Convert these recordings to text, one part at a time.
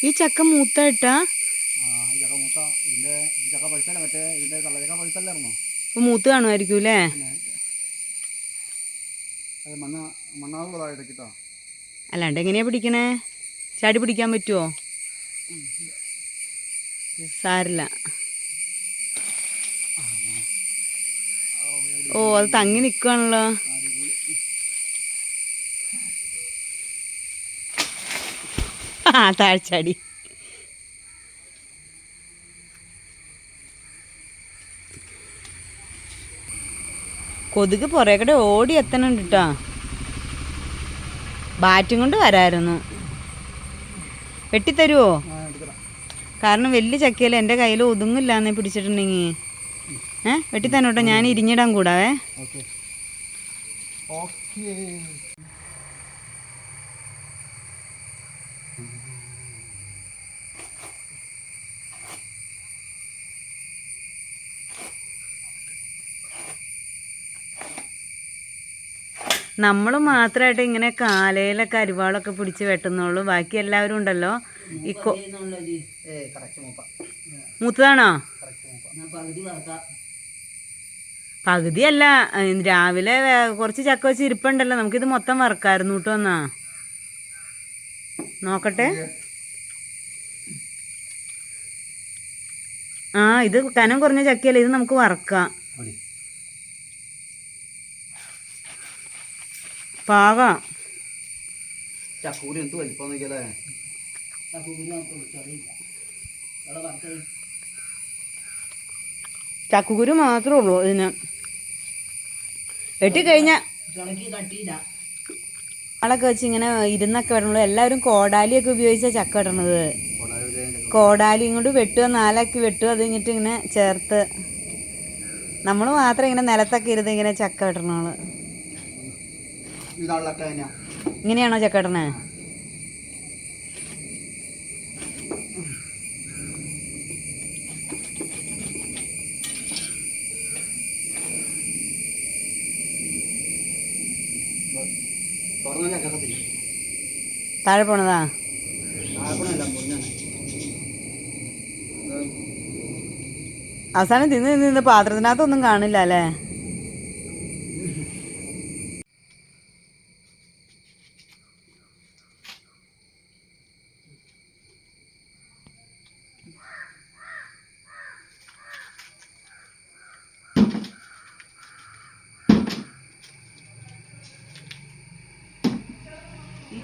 ഈ ചക്ക മൂത്ത ഇട്ടാ? ചക്ക മൂത്ത ഇതിന്റെ ഈ ചക്ക പഴുത്തല്ല മറ്റേ ഇതിന്റെ തള്ളചക്ക പഴുത്തല്ലായിരുന്നോ ഇപ്പൊ മൂത്ത് കാണുമായിരിക്കും അല്ലേ? അല്ലാണ്ട് എങ്ങനെയാ പിടിക്കണേ? ചാടി പിടിക്കാൻ പറ്റുമോ സാരില്ല. ഓ അത് തങ്ങി നിൽക്കുകയാണല്ലോ ആ താഴ്ചാടി കൊതുക് പുറകെ ഓടി എത്തണുണ്ട് കേട്ടോ ബാറ്റും കൊണ്ട് വരായിരുന്നു. വെട്ടിത്തരുവോ? കാരണം വലിയ ചക്കയല്ലേ എന്റെ കയ്യിൽ ഒതുങ്ങില്ലാന്നേ പിടിച്ചിട്ടുണ്ടെങ്കിൽ. ഏ? വെട്ടിത്തന്നെ കേട്ടോ ഞാൻ ഇരിഞ്ഞിടാൻ കൂടാവേ. നമ്മൾ മാത്രമായിട്ട് ഇങ്ങനെ കാലയിലൊക്കെ അരിവാളൊക്കെ പിടിച്ച് വെട്ടുന്നുള്ളൂ. ബാക്കി എല്ലാവരും ഉണ്ടല്ലോ? ഈ മൂത്തതാണോ? പകുതിയല്ല. രാവിലെ കുറച്ച് ചക്ക വെച്ച് ഇരിപ്പുണ്ടല്ലോ. നമുക്കിത് മൊത്തം വറക്കായിരുന്നു കേട്ടോ എന്നാ. നോക്കട്ടെ. ആ ഇത് കനം കുറഞ്ഞ ചക്കയല്ല. ഇത് നമുക്ക് വറക്കാം. പാകാം ചക്കൂരി എന്ത് വലിപ്പം നോക്കിയല്ലേ ചക്കുകുരു മാത്രമേ ഉള്ളൂ ഇതിന്. വെട്ടിക്കഴിഞ്ഞ ആളൊക്കെ വെച്ച് ഇങ്ങനെ ഇരുന്നൊക്കെ വെട്ടണുള്ളൂ എല്ലാവരും കോടാലിയൊക്കെ ഉപയോഗിച്ച ചക്ക വെട്ടണത്. കോടാലി ഇങ്ങോട്ട് വെട്ടുക നാലാക്കി വെട്ടുക അത് കഴിഞ്ഞിട്ട് ഇങ്ങനെ ചേർത്ത്. നമ്മൾ മാത്രം ഇങ്ങനെ നിലത്തൊക്കെ ഇരുന്ന് ഇങ്ങനെ ചക്ക വെട്ടണോൾ ഇങ്ങനെയാണോ ചക്ക വെട്ടണേ? താഴെ പോണതാ? അവസാനം തിന്ന് തിന്ന് തിന്ന് പാത്രത്തിനകത്തൊന്നും കാണില്ല അല്ലേ?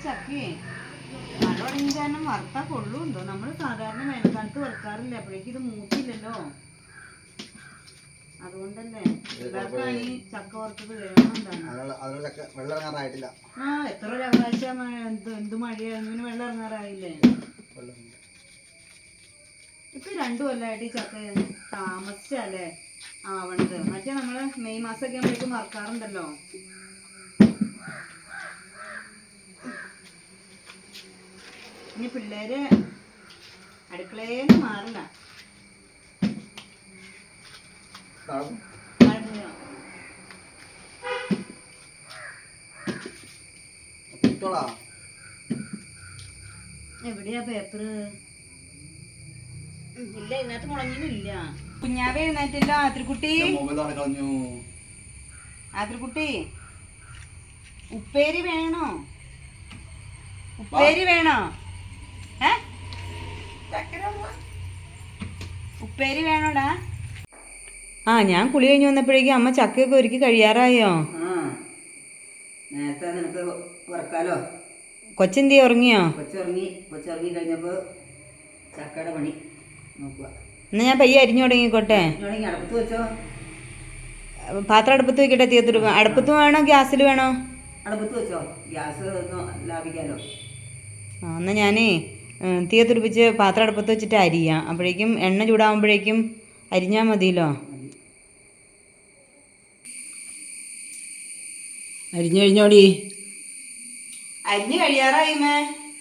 ഈ ചക്കയെ മഴ തുടങ്ങിയ കാരണം വറുത്താ കൊള്ളുണ്ടോ നമ്മൾ സാധാരണ വേനൽക്കാലത്ത് വറുക്കാറില്ല? അപ്പോഴേക്കും ഇത് മൂത്തില്ലല്ലോ. അതുകൊണ്ടല്ലേ. ഈ ചക്ക വറുത്തത് ചക്ക ആ എത്ര മഴ എന്ത് എന്ത് മഴയാണ് ഇങ്ങനെ വെള്ളം ഇറങ്ങാറായില്ലേ ഇപ്പൊ രണ്ടു കൊല്ലമായിട്ട് ഈ ചക്ക താമസിച്ചല്ലേ ആവണത്. മറ്റേ നമ്മൾ മെയ് മാസമൊക്കെ ആകുമ്പോഴേക്കും വറുക്കാറുണ്ടല്ലോ. ഇനി പിള്ളേര് അടുക്കളയിൽ മാറണ്ട. എവിടെയാ പേപ്പർ ഇല്ല ഇന്നത്തെ മുളഞ്ഞില്ല കുഞ്ഞാവ് എഴുന്നേറ്റില്ല ആത്രിക്കുട്ടി. ആത്രിക്കുട്ടി ഉപ്പേരി വേണോ? ഉപ്പേരി വേണോ? ഉപ്പേരി വേണോടാ? ആ ഞാൻ കുളി കഴിഞ്ഞ് വന്നപ്പോഴേക്കും അമ്മ ചക്കയൊക്കെ ഒരുക്കി കഴിയാറായോ? നേരത്തെ നിനക്ക് ഉറക്കാലോ കൊച്ചെന്തി ഉറങ്ങിയോ? കൊച്ചിറങ്ങി കൊച്ചിറങ്ങി കഴിഞ്ഞപ്പോൾ ചക്കയുടെ പണി നോക്കുക. എന്നാ ഞാൻ പയ്യെ അരിഞ്ഞു തുടങ്ങിക്കോട്ടെ. അടുപ്പത്ത് വെച്ചോ. പാത്രം അടുപ്പത്ത് വെക്കട്ടെ തീർത്തിട്ട് അടുപ്പത്ത് വേണോ ഗ്യാസിൽ വേണോ? അടുപ്പത്ത് വെച്ചോ. ഗ്യാസ് ലാഭിക്കാലോ. ആ എന്നാൽ ഞാനേ തീ തുടിപ്പിച്ച് പാത്രം അടുപ്പത്ത് വെച്ചിട്ട് അരിയാം. അപ്പോഴേക്കും എണ്ണ ചൂടാകുമ്പോഴേക്കും അരിഞ്ഞാൽ മതിയല്ലോ? അരിഞ്ഞു കഴിഞ്ഞോടി. അരിഞ്ഞു കഴിയാറായി മേ.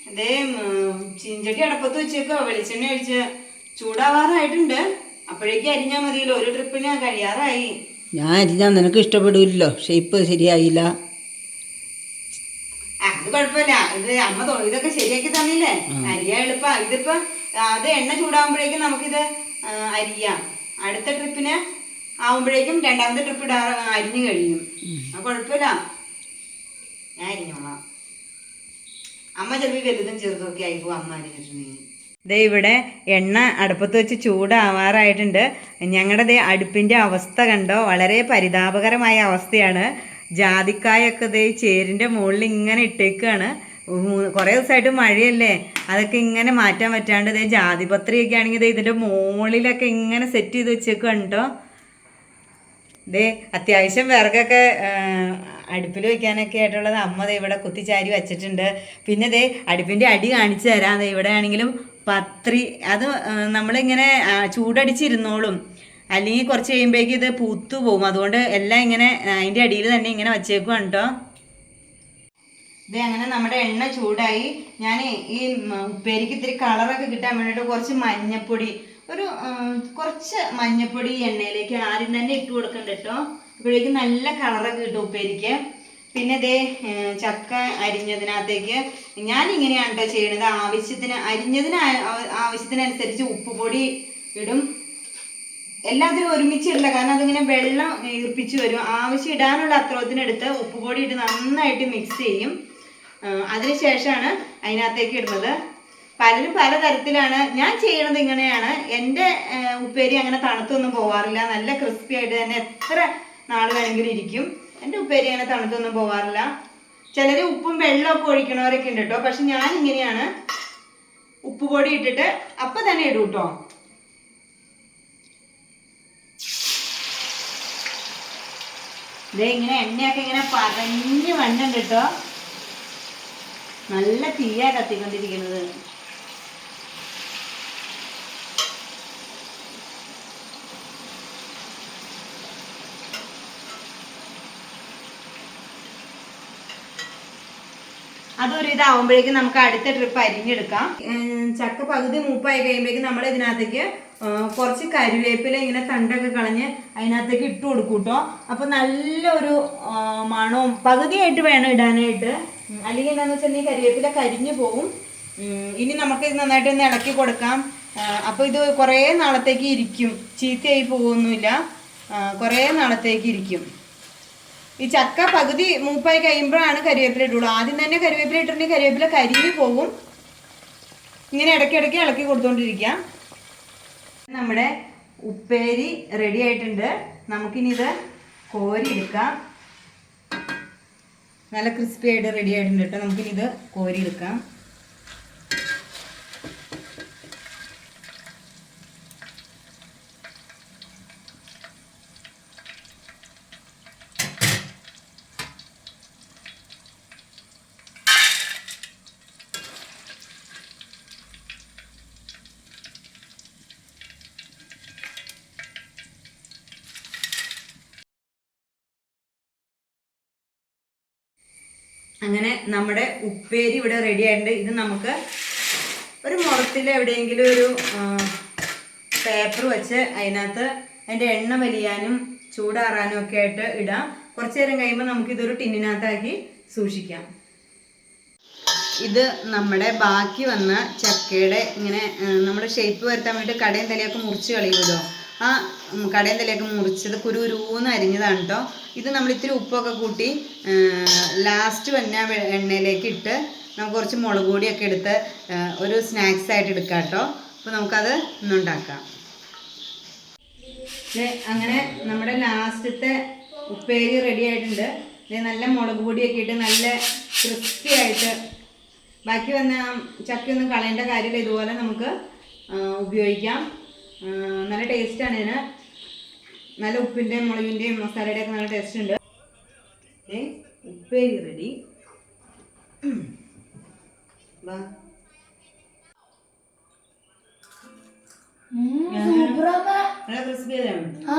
അതേ ചീഞ്ചട്ടി അടുപ്പത്ത് വെച്ചേക്കോ. വെളിച്ചെണ്ണ ഒഴിച്ച് ചൂടാവാറായിട്ടുണ്ട്. അപ്പോഴേക്കും അരിഞ്ഞാൽ മതിയല്ലോ. ഒരു ട്രിപ്പിന് കഴിയാറായി. ഞാൻ അരിഞ്ഞാൽ നിനക്ക് ഇഷ്ടപ്പെടില്ലല്ലോ ഷേപ്പ് ശരിയായില്ല. കുഴപ്പമില്ല. ഇത് അമ്മ ഇതൊക്കെ ശരിയാക്കി തന്നില്ലേ? അരിയാ എളുപ്പ. ഇതിപ്പോ അത് എണ്ണ ചൂടാകുമ്പോഴേക്കും നമുക്കിത് അരിയാം. അടുത്ത ട്രിപ്പിന് ആവുമ്പോഴേക്കും രണ്ടാമത്തെ ട്രിപ്പ് ഇടാ അരിഞ്ഞു കഴിയും. കുഴപ്പമില്ല. ഞാൻ അരിഞ്ഞോളാം. അമ്മ ചിലപ്പോൾ വലുതും ചെറുതൊക്കെ ആയി ആയിപ്പോ അമ്മ അരിഞ്ഞിട്ടുണ്ടെങ്കിൽ ദേ ഇവിടെ എണ്ണ അടുപ്പത്ത് വെച്ച് ചൂടാവാറായിട്ടുണ്ട്. ഞങ്ങളുടെ ദേ അടുപ്പിന്റെ അവസ്ഥ കണ്ടോ? വളരെ പരിതാപകരമായ അവസ്ഥയാണ്. ജാതിക്കായൊക്കെ ദേ ചേരിന്റെ മുകളിൽ ഇങ്ങനെ ഇട്ടേക്കാണ്. കുറേ ദിവസമായിട്ട് മഴയല്ലേ? അതൊക്കെ ഇങ്ങനെ മാറ്റാൻ പറ്റാണ്ട് ഇതേ ജാതിപത്രിയൊക്കെ ആണെങ്കിൽ ഇതിന്റെ മുകളിലൊക്കെ ഇങ്ങനെ സെറ്റ് ചെയ്ത് വെച്ചേക്കാണ് കേട്ടോ ഇതേ അത്യാവശ്യം വിറകൊക്കെ അടുപ്പിൽ വെക്കാനൊക്കെ ആയിട്ടുള്ളത് അമ്മ ദേ ഇവിടെ കുത്തിച്ചാരി വെച്ചിട്ടുണ്ട്. പിന്നെ ദേ അടുപ്പിന്റെ അടി കാണിച്ചു തരാം. ഇവിടെ ആണെങ്കിലും പത്രി അത് നമ്മളിങ്ങനെ ചൂടടിച്ചിരുന്നോളും. അല്ലെങ്കിൽ കുറച്ച് കഴിയുമ്പോഴേക്കും ഇത് പൂത്തു പോകും അതുകൊണ്ട് എല്ലാം ഇങ്ങനെ അതിന്റെ അടിയിൽ തന്നെ ഇങ്ങനെ വച്ചേക്കുവാണ് കേട്ടോ. ഇത് അങ്ങനെ നമ്മുടെ എണ്ണ ചൂടായി. ഞാൻ ഈ ഉപ്പേരിക്ക് ഇത്തിരി കളറൊക്കെ കിട്ടാൻ വേണ്ടിയിട്ട് കുറച്ച് മഞ്ഞപ്പൊടി ഒരു കുറച്ച് മഞ്ഞപ്പൊടി എണ്ണയിലേക്ക് ആദ്യം തന്നെ ഇട്ട് കൊടുക്കണ്ട കേട്ടോ. അപ്പോഴേക്കും നല്ല കളറൊക്കെ കിട്ടും ഉപ്പേരിക്ക്. പിന്നെ ദേ ചക്ക അരിഞ്ഞതിനകത്തേക്ക് ഞാൻ ഇങ്ങനെയാണ് കേട്ടോ ചെയ്യണത്. ആവശ്യത്തിന് അരിഞ്ഞതിന് ആവശ്യത്തിനനുസരിച്ച് ഉപ്പ് പൊടി ഇടും. എല്ലാത്തിനും ഒരുമിച്ചിടില്ല കാരണം അതിങ്ങനെ വെള്ളം ഈർപ്പിച്ച് വരും. ആവശ്യം ഇടാനുള്ള അത്രത്തിനെടുത്ത് ഉപ്പ് പൊടി ഇട്ട് നന്നായിട്ട് മിക്സ് ചെയ്യും. അതിനുശേഷമാണ് അതിനകത്തേക്ക് ഇടുന്നത്. പലരും പലതരത്തിലാണ്. ഞാൻ ചെയ്യണത് ഇങ്ങനെയാണ്. എന്റെ ഉപ്പേരി അങ്ങനെ തണുത്തൊന്നും പോവാറില്ല. നല്ല ക്രിസ്പി ആയിട്ട് തന്നെ എത്ര നാൾ വേണമെങ്കിലും ഇരിക്കും. എന്റെ ഉപ്പേരി അങ്ങനെ തണുത്തൊന്നും പോവാറില്ല. ചിലർ ഉപ്പും വെള്ളമൊക്കെ ഒഴിക്കണവരൊക്കെ ഉണ്ട് കേട്ടോ. പക്ഷെ ഞാൻ ഇങ്ങനെയാണ് ഉപ്പ് പൊടി ഇട്ടിട്ട് അപ്പം തന്നെ ഇടും കേട്ടോ. ദേ ഇങ്ങനെ എണ്ണയൊക്കെ ഇങ്ങനെ പതഞ്ഞ് വണ്ണുണ്ട് കേട്ടോ നല്ല തീയാ കത്തിക്കൊണ്ടിരിക്കുന്നത്. അതൊരു ഇതാവുമ്പോഴേക്കും നമുക്ക് അടുത്ത ട്രിപ്പ് അരിഞ്ഞെടുക്കാം. ചക്ക പകുതി മൂപ്പായി കഴിയുമ്പോഴേക്കും നമ്മൾ ഇതിനകത്തേക്ക് കുറച്ച് കരിവേപ്പില ഇങ്ങനെ തണ്ടൊക്കെ കളഞ്ഞ് അതിനകത്തേക്ക് ഇട്ട് കൊടുക്കും കേട്ടോ അപ്പോൾ നല്ലൊരു മണവും പകുതിയായിട്ട് വേണം ഇടാനായിട്ട്. അല്ലെങ്കിൽ എന്താണെന്ന് വെച്ചിട്ടുണ്ടെങ്കിൽ കരിവേപ്പില കരിഞ്ഞു പോകും ഇനി നമുക്ക് ഇത് നന്നായിട്ട് ഒന്ന് ഇളക്കി കൊടുക്കാം. അപ്പോൾ ഇത് കുറേ നാളത്തേക്ക് ഇരിക്കും. ചീത്തയായി പോകുന്നില്ല കുറേ നാളത്തേക്ക് ഇരിക്കും. ഈ ചക്ക പകുതി മൂപ്പായി കഴിയുമ്പോഴാണ് കരിവേപ്പില ഇട്ടുള്ളൂ ആദ്യം തന്നെ കരിവേപ്പില ഇട്ടിട്ടുണ്ടെങ്കിൽ കരിവേപ്പില കരിഞ്ഞു പോകും ഇങ്ങനെ ഇടയ്ക്കിടയ്ക്ക് ഇളക്കി കൊടുത്തോണ്ടിരിക്കാം നമ്മുടെ ഉപ്പേരി റെഡി ആയിട്ടുണ്ട്. നമുക്കിനി ഇത് കോരി എടുക്കാം. നല്ല ക്രിസ്പി ആയിട്ട് റെഡി ആയിട്ടുണ്ട് കേട്ടോ നമുക്കിനി ഇത് കോരി അങ്ങനെ നമ്മുടെ ഉപ്പേരി ഇവിടെ റെഡി ആയിട്ടുണ്ട്. ഇത് നമുക്ക് ഒരു മുറത്തിൽ എവിടെയെങ്കിലും ഒരു പേപ്പർ വെച്ച് അതിനകത്ത് അതിന്റെ എണ്ണ വലിയാനും ചൂടാറാനും ഒക്കെ ആയിട്ട് ഇടാം. കുറച്ച് നേരം കഴിയുമ്പോൾ നമുക്കിതൊരു ടിന്നിനകത്താക്കി സൂക്ഷിക്കാം. ഇത് നമ്മുടെ ബാക്കി വന്ന ചക്കയുടെ ഇങ്ങനെ നമ്മുടെ ഷേപ്പ് വരുത്താൻ വേണ്ടിയിട്ട് കടയും തലയൊക്കെ മുറിച്ച് കളയുമല്ലോ ആ തലയൊക്കെ മുറിച്ചത് കുരുരൂന്ന് അരിഞ്ഞതാണ് കേട്ടോ ഇത് നമ്മൾ ഇത്തിരി ഉപ്പൊക്കെ കൂട്ടി ലാസ്റ്റ് വന്ന എണ്ണയിലേക്ക് ഇട്ട് നമുക്ക് കുറച്ച് മുളക് പൊടിയൊക്കെ എടുത്ത് ഒരു സ്നാക്സ് ആയിട്ട് എടുക്കാം കേട്ടോ അപ്പോൾ നമുക്കത് ഇന്നുണ്ടാക്കാം അങ്ങനെ നമ്മുടെ ലാസ്റ്റത്തെ ഉപ്പേരി റെഡി ആയിട്ടുണ്ട്. നല്ല മുളക് പൊടിയൊക്കെ ഇട്ട് നല്ല ക്രിസ്പി ആയിട്ട്. ബാക്കി വന്ന ചക്കയൊന്നും കളയേണ്ട കാര്യമില്ല. ഇതുപോലെ നമുക്ക് ഉപയോഗിക്കാം. നല്ല ആണ് ഇതിന്. നല്ല ഉപ്പിന്റെയും മുളകിന്റെയും മസാലയുടെ ഒക്കെ നല്ല ടേസ്റ്റ് ഉണ്ട്. ഉപ്പേരി റെഡി നല്ല ക്രിസ്പി അല്ലേ? ആ.